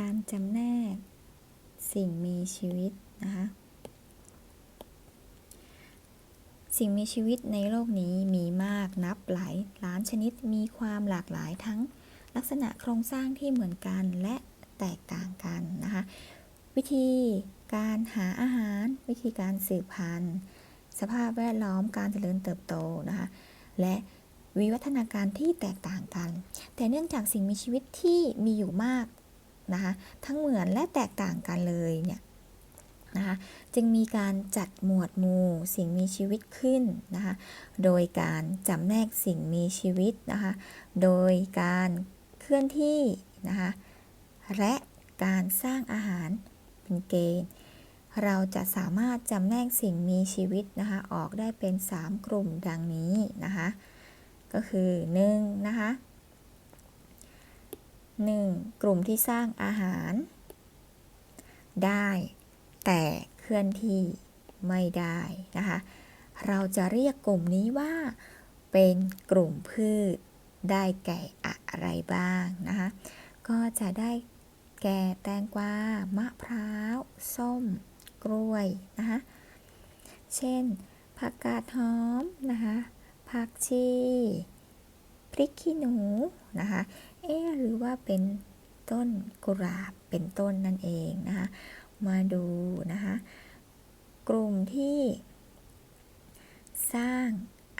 การจำแนกสิ่งมีชีวิตนะคะสิ่งมีชีวิตในโลกนี้มีมากนับหลายล้านชนิดมีความหลากหลายทั้งลักษณะโครงสร้างที่เหมือนกันและแตกต่างกันนะคะวิธีการหาอาหาร วิธีการสืบพันธุ์ สภาพแวดล้อมการเจริญเติบโตนะคะและวิวัฒนาการที่แตกต่างกัน แต่เนื่องจากสิ่งมีชีวิตที่มีอยู่มาก นะคะทั้งเหมือนและแตกต่างกันเลยเนี่ยนะคะจึงมีการจัดหมวดหมู่สิ่งมีชีวิตขึ้นนะคะโดยการจำแนกสิ่งมีชีวิตนะคะโดยการเคลื่อนที่นะคะและการสร้างอาหารเป็นเกณฑ์ เราจะสามารถจำแนกสิ่งมีชีวิตนะคะออกได้เป็น 3 กลุ่มดังนี้นะคะก็คือ1นะคะ 1. กลุ่มที่สร้างอาหาร ได้ แต่เคลื่อนที่ไม่ได้นะคะ เราจะเรียกกลุ่มนี้ว่า เป็นกลุ่มพืช ได้แก่อะไรบ้างนะคะ ก็จะได้แก่แตงกวา มะพร้าว ส้ม กล้วย นะคะ เช่น ผักกาดหอม นะคะ ผักชี พริกขี้หนู นะคะ เอ๊หรือว่าเป็นต้นกุหลาบเป็นต้นนั่นเองนะคะ มาดูนะคะ กลุ่มที่ สร้าง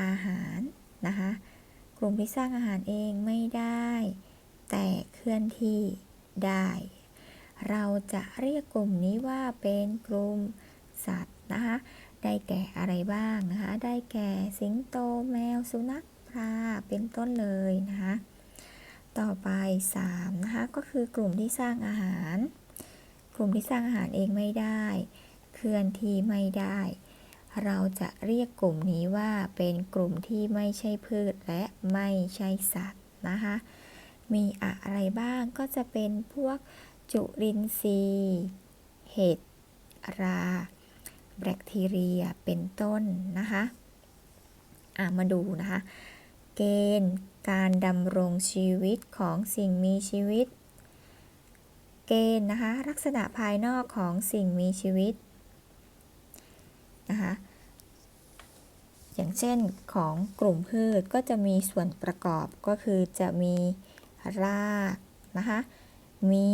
อาหารนะคะ กลุ่มที่สร้างอาหารเองไม่ได้ แต่เคลื่อนที่ได้ เราจะเรียกกลุ่มนี้ว่าเป็นกลุ่มสัตว์นะคะ ได้แก่อะไรบ้างนะคะ ได้แก่สิงโตแมวสุนัขปลาเป็นต้นเลยนะคะ ต่อไป3นะคะก็คือกลุ่มที่สร้างอาหาร กลุ่มที่สร้างอาหารเองไม่ได้ เคลื่อนที่ไม่ได้ เราจะเรียกกลุ่มนี้ว่าเป็นกลุ่มที่ไม่ใช่พืชและไม่ใช่สัตว์นะคะมีอะไรบ้างก็จะเป็นพวกจุลินทรีย์ เห็ด รา แบคทีเรีย เป็นต้นนะคะ อะ มาดูนะคะ เกณฑ์ การดำรงชีวิตของสิ่งมีชีวิต เกณฑ์นะคะลักษณะภายนอกของสิ่งมีชีวิตนะคะอย่างเช่นของกลุ่มพืชก็จะมีส่วนประกอบก็คือจะมีรากนะคะมี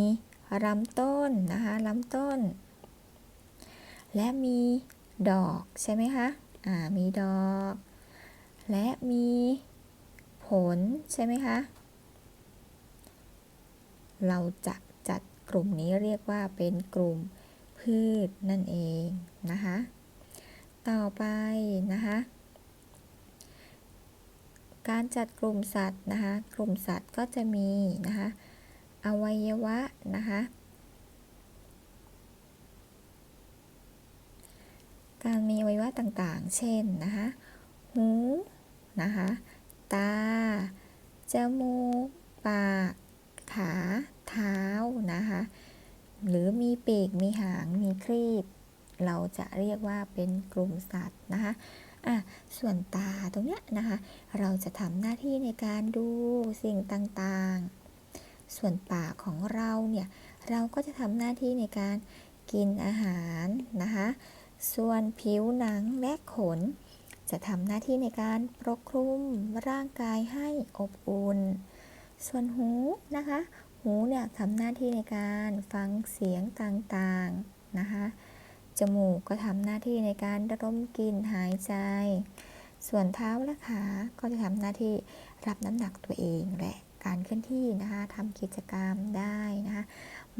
ลำต้นนะคะลำต้น และมีดอกใช่ไหมคะอ่ามีดอก และมี ลใช่ไหมคะ เราจะจัดกลุ่มนี้เรียกว่าเป็นกลุ่มพืชนั่นเองนะคะ ต่อไปนะคะ การจัดกลุ่มสัตว์นะคะ กลุ่มสัตว์ก็จะมีนะคะอวัยวะนะคะการมีอวัยวะต่างๆ เช่นนะคะ หู นะคะ ตา จมูก ปาก ขา เท้านะคะ หรือมีปีก มีหาง มีครีบ เราจะเรียกว่าเป็นกลุ่มสัตว์นะคะอะส่วนตาตรงเนี้ยนะคะ เราจะทำหน้าที่ในการดูสิ่งต่างๆ ส่วนปากของเราเนี่ย เราก็จะทำหน้าที่ในการกินอาหารนะคะ ส่วนผิวหนังและขน จะทำหน้าที่ในการปกคลุมร่างกายให้อบอุ่น ส่วนหูนะคะ หูเนี่ยทำหน้าที่ในการฟังเสียงต่างๆนะคะ จมูกก็ทำหน้าที่ในการดมกลิ่นหายใจ ส่วนเท้าและขา ก็จะทำหน้าที่รับน้ำหนักตัวเองและการเคลื่อนที่นะคะทำกิจกรรมได้นะคะ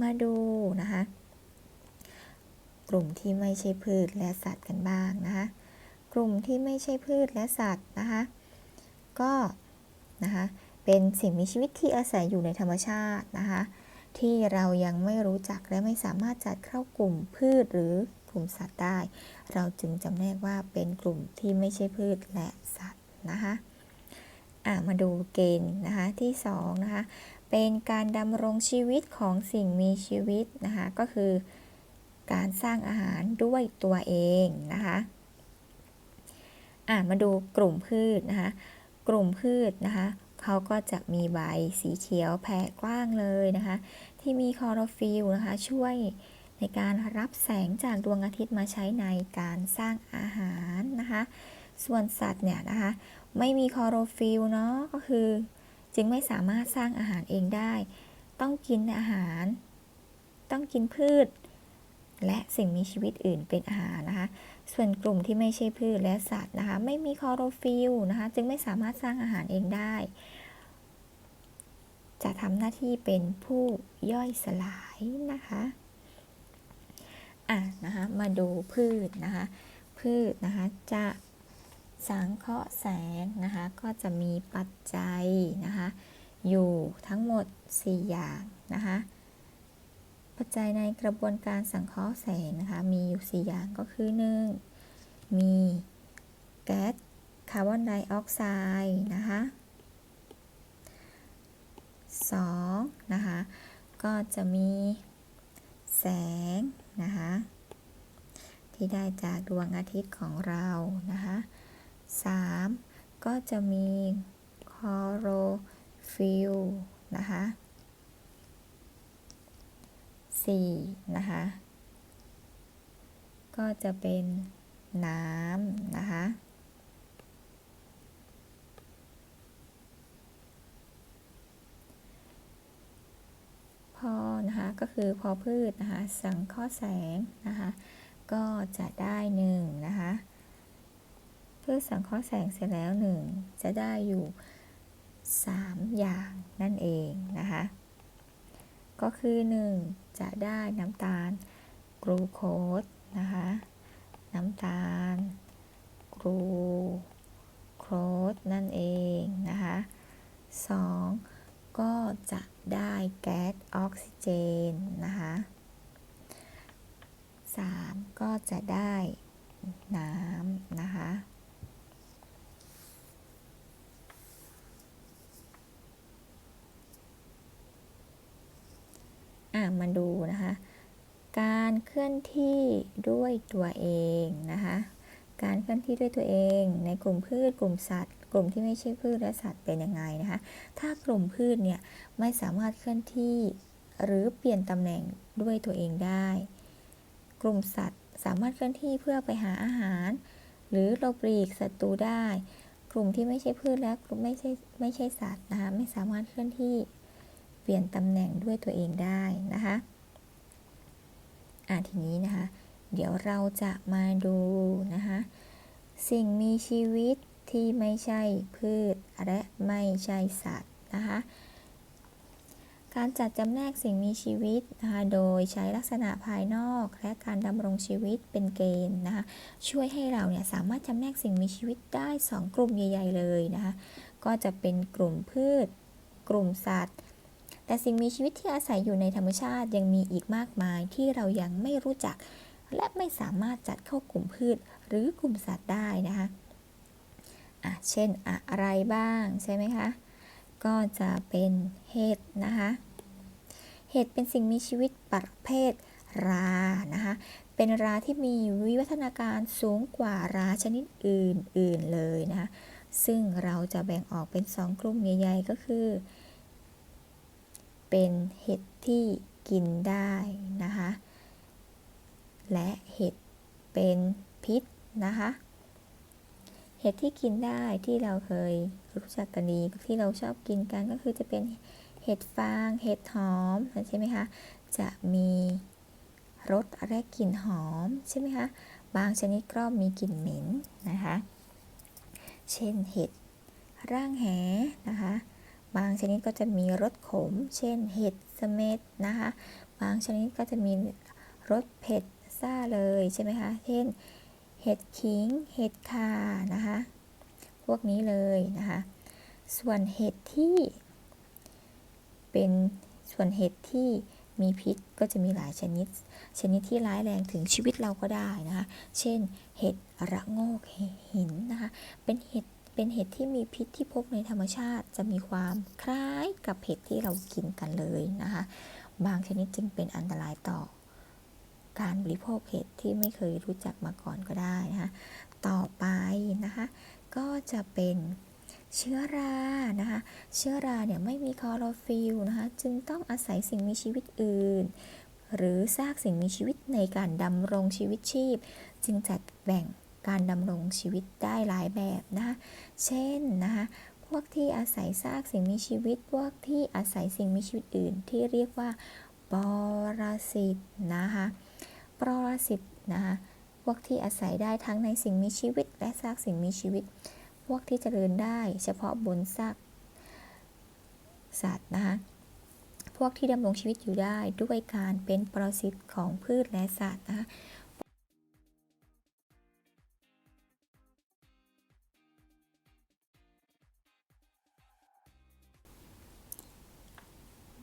มาดูนะคะ กลุ่มที่ไม่ใช่พืชและสัตว์กันบ้างนะคะ กลุ่มที่ไม่ใช่พืชและสัตว์นะคะ ก็นะคะเป็นสิ่งมีชีวิตที่อาศัยอยู่ในธรรมชาตินะคะที่เรายังไม่รู้จักและไม่สามารถจัดเข้ากลุ่มพืชหรือกลุ่มสัตว์ได้ เราจึงจำแนกว่าเป็นกลุ่มที่ไม่ใช่พืชและสัตว์นะคะอะมาดูเกณฑ์นะคะที่2นะคะเป็นการดำรงชีวิตของสิ่งมีชีวิตนะคะก็คือการสร้างอาหารด้วยตัวเองนะคะ อะมาดูกลุ่มพืชนะคะ กลุ่มพืชนะคะเขาก็จะมีใบสีเขียวแผ่กว้างเลยนะคะ ที่มีคลอโรฟิลนะคะ ช่วยในการรับแสงจากดวงอาทิตย์มาใช้ในการสร้างอาหารนะคะ ส่วนสัตว์เนี่ยนะคะ ไม่มีคลอโรฟิลเนาะก็คือ จึงไม่สามารถสร้างอาหารเองได้ ต้องกินอาหาร ต้องกินพืช และสิ่งมีชีวิตอื่นเป็นอาหารนะคะ ส่วนกลุ่มที่ไม่ใช่พืชและสัตว์นะคะ ไม่มีคลอโรฟิลนะคะ จึงไม่สามารถสร้างอาหารเองได้ จะทำหน้าที่เป็นผู้ย่อยสลายนะคะอะนะคะมาดูพืชนะคะ พืชนะคะจะสังเคราะห์แสงนะคะ ก็จะมีปัจจัยนะคะ อยู่ทั้งหมด 4 อย่างนะคะ ปัจจัยในกระบวนการสังเคราะห์แสงนะคะ มีอยู่ 4 อย่างก็คือ 1. มีแก๊สคาร์บอนไดออกไซด์นะคะ 2. นะคะ ก็จะมีแสงนะคะ ที่ได้จากดวงอาทิตย์ของเรานะคะ 3. ก็จะมีคลอโรฟิลล์นะคะ 4. นะคะ ก็จะเป็นน้ำนะคะ พอนะคะก็คือพอพืชนะคะ สังเคราะห์แสงนะคะ ก็จะได้หนึ่งนะคะพืชสังเคราะห์แสงเสร็จแล้วหนึ่งจะได้อยู่ 3 อย่างนั่นเองนะคะ ก็คือ 1 จะได้น้ำตาลกรูโคสนะคะ น้ำตาลกรูโคสนั่นเองนะคะ 2. ก็จะได้แก๊สออกซิเจนนะคะ 3. ก็จะได้น้ำนะคะ มาดูนะคะ การเคลื่อนที่ด้วยตัวเองนะคะ การเคลื่อนที่ด้วยตัวเอง ในกลุ่มพืชกลุ่มสัตว์ กลุ่มที่ไม่ใช่พืชและสัตว์เป็นยังไงนะคะ ถ้ากลุ่มพืชเนี่ยไม่สามารถเคลื่อนที่หรือเปลี่ยนตำแหน่งด้วยตัวเองได้ กลุ่มสัตว์สามารถเคลื่อนที่เพื่อไปหาอาหาร หรือหลบหลีกศัตรูได้ กลุ่มที่ไม่ใช่พืชและกลุ่มไม่ใช่ไม่ใช่สัตว์นะคะไม่สามารถเคลื่อนที่ เปลี่ยนตำแหน่งด้วยตัวเองได้นะคะอะทีนี้นะคะ เดี๋ยวเราจะมาดูนะคะ สิ่งมีชีวิตที่ไม่ใช่พืชและไม่ใช่สัตว์นะคะการจัดจำแนกสิ่งมีชีวิตนะคะ โดยใช้ลักษณะภายนอกและการดำรงชีวิตเป็นเกณฑ์นะคะ ช่วยให้เราเนี่ยสามารถจำแนกสิ่งมีชีวิตได้ 2 กลุ่มใหญ่ ๆ เลยนะคะ ก็จะเป็นกลุ่มพืช กลุ่มสัตว์ แต่สิ่งมีชีวิตที่อาศัยอยู่ในธรรมชาติยังมีอีกมากมายที่เรายังไม่รู้จัก และไม่สามารถจัดเข้ากลุ่มพืชหรือกลุ่มสัตว์ได้นะคะอะเช่นอะไรบ้างใช่ไหมคะ ก็จะเป็นเห็ดนะคะ เห็ดเป็นสิ่งมีชีวิตประเภทรานะคะ เป็นราที่มีวิวัฒนาการสูงกว่าราชนิดอื่นๆเลยนะคะ ซึ่งเราจะแบ่งออกเป็น 2 กลุ่มใหญ่ๆ ก็คือ เป็นเห็ดที่กินได้นะคะ และเห็ดเป็นพิษนะคะ เห็ดที่กินได้ที่เราเคยรู้จักกันดีที่เราชอบกินกันก็คือจะเป็นเห็ดฟาง เห็ดหอมใช่ไหมคะ จะมีรสและกลิ่นหอมใช่ไหมคะ บางชนิดก็มีกลิ่นเหม็นนะคะ เช่นเห็ดร่างแหนะคะ บางชนิดก็จะมีรสขม เช่น เห็ดสเม็ดนะคะ บางชนิดก็จะมีรสเผ็ดซ่าเลยใช่ไหมคะ เช่น เห็ดขิง เห็ดข่านะคะ พวกนี้เลยนะคะ ส่วนเห็ดที่เป็นส่วนเห็ดที่มีพิษก็จะมีหลายชนิด ชนิดที่ร้ายแรงถึงชีวิตเราก็ได้นะคะ เช่น เห็ดระโงกหินนะคะ เป็นเห็ด เป็นเห็ดที่มีพิษที่พบในธรรมชาติ จะมีความคล้ายกับเห็ดที่เรากินกันเลยนะคะ บางชนิดจึงเป็นอันตรายต่อ การบริโภคเห็ดที่ไม่เคยรู้จักมาก่อนก็ได้นะคะ ต่อไปนะคะ ก็จะเป็นเชื้อรานะคะ เชื้อราเนี่ยไม่มีคลอโรฟิลนะคะ จึงต้องอาศัยสิ่งมีชีวิตอื่น หรือซากสิ่งมีชีวิตในการดำรงชีวิตชีพ จึงจัดแบ่ง การดำรงชีวิตได้หลายแบบนะคะเช่นนะคะพวกที่อาศัยซากสิ่งมีชีวิต พวกที่อาศัยสิ่งมีชีวิตอื่น ที่เรียกว่าปรสิตนะคะปรสิตนะคะพวกที่อาศัยได้ทั้งในสิ่งมีชีวิต และซากสิ่งมีชีวิต พวกที่เจริญได้เฉพาะบนซากสัตว์นะคะพวกที่ดำรงชีวิตอยู่ได้ด้วยการเป็นปรสิตของพืชและสัตว์นะคะ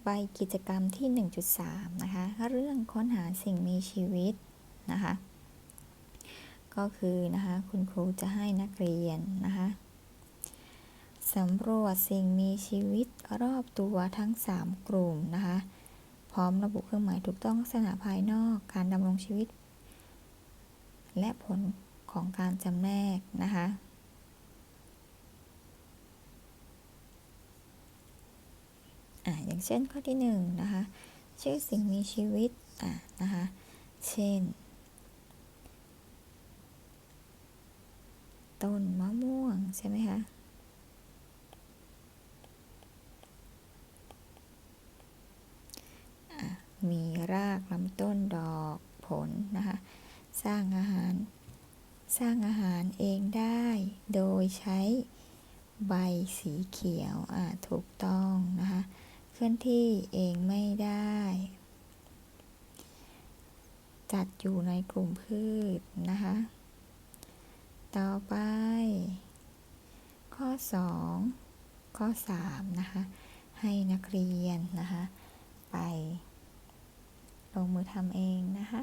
ใบกิจกรรมที่ 1.3 นะคะ เรื่องค้นหาสิ่งมีชีวิตนะคะ ก็คือนะคะคุณครูจะให้นักเรียนนะคะสำรวจสิ่งมีชีวิตรอบตัวทั้ง 3 กลุ่มนะคะ พร้อมระบุเครื่องหมายถูกต้องลักษณะภายนอก การดำรงชีวิต และผลของการจำแนกนะคะ อ่าอย่างเช่นข้อที่หนึ่งนะคะชื่อสิ่งมีชีวิตอ่านะคะเช่น ต้นมะม่วงใช่ไหมคะมีรากลำต้นดอกผลนะคะ สร้างอาหาร สร้างอาหารเองได้ โดยใช้ใบสีเขียว อ่า ถูกต้องนะคะ ลื่อนที่เองไม่ได้ จัดอยู่ในกลุ่มพืชนะคะ ต่อไป ข้อ 2 ข้อ 3 นะคะ ให้นักเรียนนะคะ ไปลงมือทำเองนะคะ